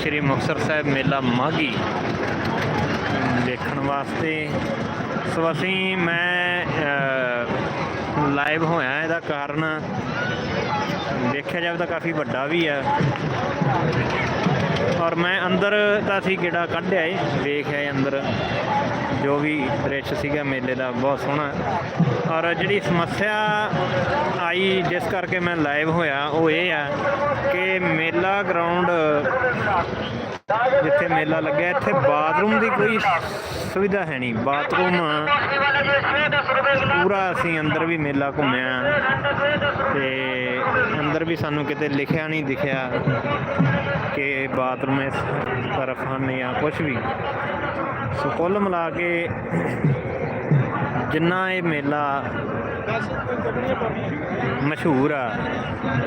ਸ੍ਰੀ ਮੁਕਤਸਰ ਸਾਹਿਬ ਮੇਲਾ ਮਾਘੀ ਦੇਖਣ ਵਾਸਤੇ। ਸੋ ਅਸੀਂ, ਮੈਂ ਲਾਈਵ ਹੋਇਆ ਇਹਦਾ ਕਾਰਨ। ਦੇਖਿਆ ਜਾਵੇ ਤਾਂ ਕਾਫੀ ਵੱਡਾ ਵੀ ਆ। ਔਰ ਮੈਂ ਅੰਦਰ ਤਾਂ ਅਸੀਂ ਗੇੜਾ ਕੱਢਿਆ ਏ ਵੇਖਿਆ ਏ ਅੰਦਰ। ਜੋ ਵੀ ਦ੍ਰਿਸ਼ ਸੀਗਾ ਮੇਲੇ ਦਾ, ਬਹੁਤ ਸੋਹਣਾ। ਔਰ ਜਿਹੜੀ ਸਮੱਸਿਆ ਆਈ, ਜਿਸ ਕਰਕੇ ਮੈਂ ਲਾਈਵ ਹੋਇਆ, ਉਹ ਇਹ ਆ ਕਿ ਮੇਲਾ ਗਰਾਊਂਡ ਜਿੱਥੇ ਮੇਲਾ ਲੱਗਿਆ, ਇੱਥੇ ਬਾਥਰੂਮ ਦੀ ਕੋਈ ਸੁਵਿਧਾ ਹੈ ਨਹੀਂ। ਬਾਥਰੂਮ ਪੂਰਾ ਅਸੀਂ ਅੰਦਰ ਵੀ ਮੇਲਾ ਘੁੰਮਿਆ। ਤੇ ਅੰਦਰ ਵੀ ਸਾਨੂੰ ਕਿਤੇ ਲਿਖਿਆ ਨਹੀਂ ਦਿਖਿਆ। ਕਿ ਬਾਥਰੂਮ ਇਸ ਹਨ ਜਾਂ ਕੁਝ ਵੀ। ਸੋ ਕੁੱਲ ਮਿਲਾ ਕੇ ਜਿੰਨਾ ਇਹ ਮੇਲਾ ਮਸ਼ਹੂਰ ਆ,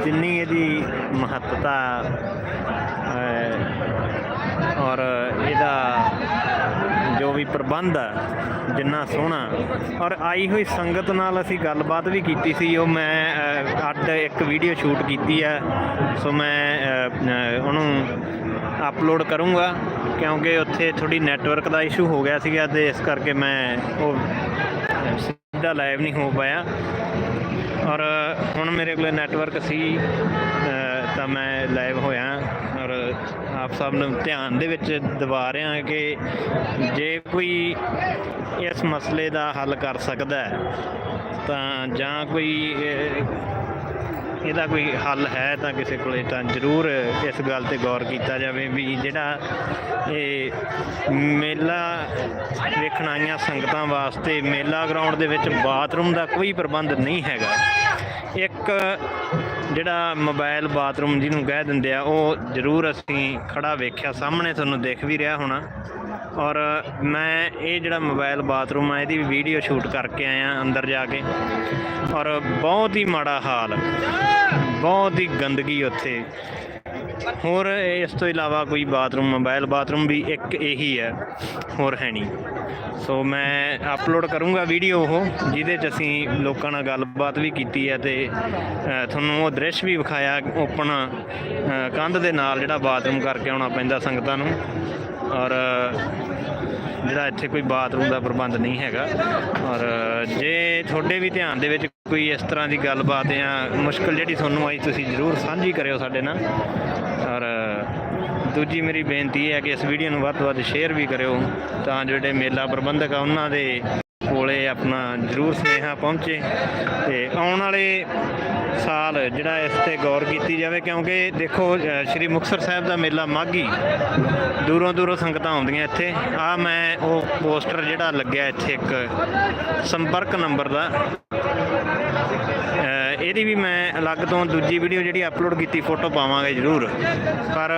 ਜਿੰਨੀ ਇਹਦੀ ਮਹੱਤਤਾ ਅਹ, ਔਰ ਇਹਦਾ ਜੋ ਪ੍ਰਬੰਧ ਆ ਜਿੰਨਾ ਸੋਹਣਾ। ਔਰ ਆਈ ਹੋਈ ਸੰਗਤ ਨਾਲ ਅਸੀਂ ਗੱਲਬਾਤ ਵੀ ਕੀਤੀ ਸੀ, ਉਹ ਮੈਂ ਅੱਡ ਇੱਕ ਵੀਡੀਓ ਸ਼ੂਟ ਕੀਤੀ ਆ ਸੋ ਮੈਂ ਉਹਨੂੰ ਅਪਲੋਡ ਕਰੂੰਗਾ, ਕਿਉਂਕਿ ਉੱਥੇ ਥੋੜੀ ਨੈਟਵਰਕ ਦਾ ਇਸ਼ੂ ਹੋ ਗਿਆ ਸੀਗਾ ਤੇ ਇਸ ਕਰਕੇ ਮੈਂ ਉਹ ਸਿੱਧਾ ਲਾਈਵ ਨਹੀਂ ਹੋ ਪਾਇਆ। ਔਰ ਹੁਣ ਮੇਰੇ ਕੋਲ ਨੈਟਵਰਕ ਸੀ ਤਾਂ ਮੈਂ ਲਾਈਵ ਹੋਇਆ। ਔਰ ਆਪ ਸਭ ਨੂੰ ਧਿਆਨ ਦੇ ਵਿੱਚ ਦਿਵਾ ਰਿਹਾ ਕਿ ਜੇ ਕੋਈ ਇਸ ਮਸਲੇ ਦਾ ਹੱਲ ਕਰ ਸਕਦਾ ਹੈ, ਤਾਂ ਜਾਂ ਕੋਈ ਇਹਦਾ ਕੋਈ ਹੱਲ ਹੈ ਤਾਂ ਕਿਸੇ ਕੋਲੇ ਤਾਂ ਜ਼ਰੂਰ ਇਸ ਗੱਲ ਤੇ ਗੌਰ ਕੀਤਾ ਜਾਵੇ ਵੀ ਜਿਹੜਾ ਇਹ ਮੇਲਾ ਵੇਖਣ ਆਈਆਂ ਸੰਗਤਾਂ ਵਾਸਤੇ ਮੇਲਾ ਗਰਾਊਂਡ ਦੇ ਵਿੱਚ ਬਾਥਰੂਮ ਦਾ ਕੋਈ ਪ੍ਰਬੰਧ ਨਹੀਂ ਹੈਗਾ। ਇੱਕ ਜਿਹੜਾ ਮੋਬਾਈਲ ਬਾਥਰੂਮ ਜਿਹਨੂੰ ਕਹਿ ਦਿੰਦੇ ਆ, ਉਹ ਜ਼ਰੂਰ ਅਸੀਂ ਖੜਾ ਵੇਖਿਆ, ਸਾਹਮਣੇ ਤੁਹਾਨੂੰ ਦੇਖ ਵੀ ਰਿਹਾ ਹੋਣਾ। ਔਰ ਮੈਂ ਇਹ ਜਿਹੜਾ ਮੋਬਾਈਲ ਬਾਥਰੂਮ ਆ, ਇਹਦੀ ਵੀਡੀਓ ਸ਼ੂਟ ਕਰਕੇ ਆਇਆ ਅੰਦਰ ਜਾ ਕੇ। ਔਰ ਬਹੁਤ ਹੀ ਮਾੜਾ ਹਾਲ, ਬਹੁਤ ਹੀ ਗੰਦਗੀ ਉੱਥੇ। ਹੋਰ ਇਸ ਤੋਂ ਇਲਾਵਾ ਕੋਈ ਬਾਥਰੂਮ ਮੋਬਾਈਲ ਬਾਥਰੂਮ ਵੀ ਇੱਕ ਇਹੀ ਹੈ, ਹੋਰ ਹੈ ਨਹੀਂ। ਸੋ ਮੈਂ ਅਪਲੋਡ ਕਰੂੰਗਾ ਵੀਡੀਓ ਉਹ, ਜਿਹਦੇ 'ਚ ਅਸੀਂ ਲੋਕਾਂ ਨਾਲ ਗੱਲਬਾਤ ਵੀ ਕੀਤੀ ਹੈ ਤੇ ਤੁਹਾਨੂੰ ਉਹ ਦ੍ਰਿਸ਼ ਵੀ ਵਿਖਾਇਆ ਓਪਨ ਕੰਧ ਦੇ ਨਾਲ ਜਿਹੜਾ ਬਾਥਰੂਮ ਕਰਕੇ ਆਉਣਾ ਪੈਂਦਾ ਸੰਗਤਾਂ ਨੂੰ। ਔਰ, ਜਿਹੜਾ ਇੱਥੇ ਕੋਈ ਬਾਥਰੂਮ ਦਾ ਪ੍ਰਬੰਧ ਨਹੀਂ ਹੈਗਾ। ਔਰ, ਜੇ ਤੁਹਾਡੇ ਵੀ ਧਿਆਨ ਦੇ ਵਿੱਚ ਕੋਈ ਇਸ ਤਰ੍ਹਾਂ ਦੀ ਗੱਲਬਾਤ ਜਾਂ ਮੁਸ਼ਕਲ ਜਿਹੜੀ ਤੁਹਾਨੂੰ ਆਈ, ਤੁਸੀਂ ਜ਼ਰੂਰ ਸਾਂਝੀ ਕਰਿਓ ਸਾਡੇ ਨਾਲ। ਔਰ ਦੂਜੀ ਮੇਰੀ ਬੇਨਤੀ ਹੈ ਕਿ ਇਸ ਵੀਡੀਓ ਨੂੰ ਵੱਧ ਤੋਂ ਵੱਧ ਸ਼ੇਅਰ ਵੀ ਕਰਿਓ ਤਾਂ ਜਿਹੜੇ ਮੇਲਾ ਪ੍ਰਬੰਧਕ ਆ ਉਹਨਾਂ ਦੇ ਕੋਲੇ ਆਪਣਾ ਜ਼ਰੂਰ ਸੁਨੇਹਾ ਪਹੁੰਚੇ ਤੇ ਆਉਣ ਵਾਲੇ ਸਾਲ ਜਿਹੜਾ ਇਸ ਤੇ ਗੌਰ ਕੀਤੀ ਜਾਵੇ ਕਿਉਂਕਿ ਦੇਖੋ ਸ਼੍ਰੀ ਮੁਕਤਸਰ ਸਾਹਿਬ ਦਾ ਮੇਲਾ ਮਾਘੀ ਦੂਰੋਂ ਦੂਰੋਂ ਸੰਗਤਾਂ ਆਉਂਦੀਆਂ ਇੱਥੇ। ਆ ਮੈਂ ਉਹ ਪੋਸਟਰ ਜਿਹੜਾ ਲੱਗਿਆ ਇੱਥੇ ਇੱਕ ਸੰਪਰਕ ਨੰਬਰ ਦਾ ਇਹਦੀ ਵੀ ਮੈਂ ਅਲੱਗ ਤੋਂ ਦੂਜੀ ਵੀਡੀਓ ਜਿਹੜੀ ਅਪਲੋਡ ਕੀਤੀ ਫੋਟੋ ਪਾਵਾਂਗੇ ਜ਼ਰੂਰ। ਪਰ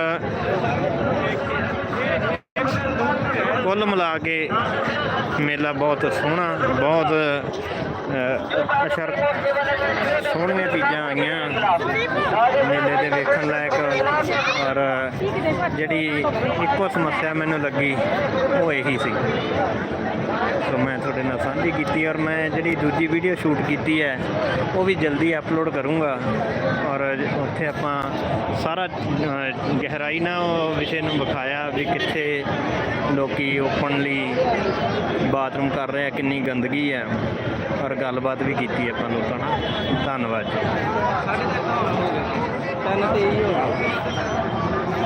ਕੁੱਲ ਮਿਲਾ ਕੇ ਮੇਲਾ ਬਹੁਤ ਸੋਹਣਾ, ਬਹੁਤ ਅਸ਼ਰ ਸੋਹਣੀਆਂ ਚੀਜ਼ਾਂ ਆਈਆਂ ਮੇਲੇ ਦੇ ਵੇਖਣ ਲਾਇਕ। ਔਰ ਜਿਹੜੀ ਇੱਕੋ ਸਮੱਸਿਆ ਮੈਨੂੰ ਲੱਗੀ, ਉਹ ਇਹੀ ਸੀ। ਸੋ ਮੈਂ ਤੁਹਾਡੇ ਨਾਲ ਸਾਂਝੀ ਕੀਤੀ ਔਰ ਮੈਂ ਜਿਹੜੀ ਦੂਜੀ ਵੀਡੀਓ ਸ਼ੂਟ ਕੀਤੀ ਹੈ, ਉਹ ਵੀ ਜਲਦੀ ਅਪਲੋਡ ਕਰੂੰਗਾ। ਔਰ ਉੱਥੇ ਆਪਾਂ ਸਾਰਾ ਗਹਿਰਾਈ ਨਾਲ ਉਹ ਵਿਸ਼ੇ ਨੂੰ ਵਿਖਾਇਆ ਵੀ ਕਿੱਥੇ ਲੋਕੀ ਓਪਨਲੀ ਬਾਥਰੂਮ ਕਰ ਰਹੇ ਆ, ਕਿੰਨੀ ਗੰਦਗੀ ਹੈ ਔਰ ਗੱਲਬਾਤ ਵੀ ਕੀਤੀ ਆਪਾਂ ਲੋਕਾਂ ਨਾਲ। ਧੰਨਵਾਦ ਜੀ। ਤਿੰਨ ਤੇ ਹੀ ਹੋ ਗਿਆ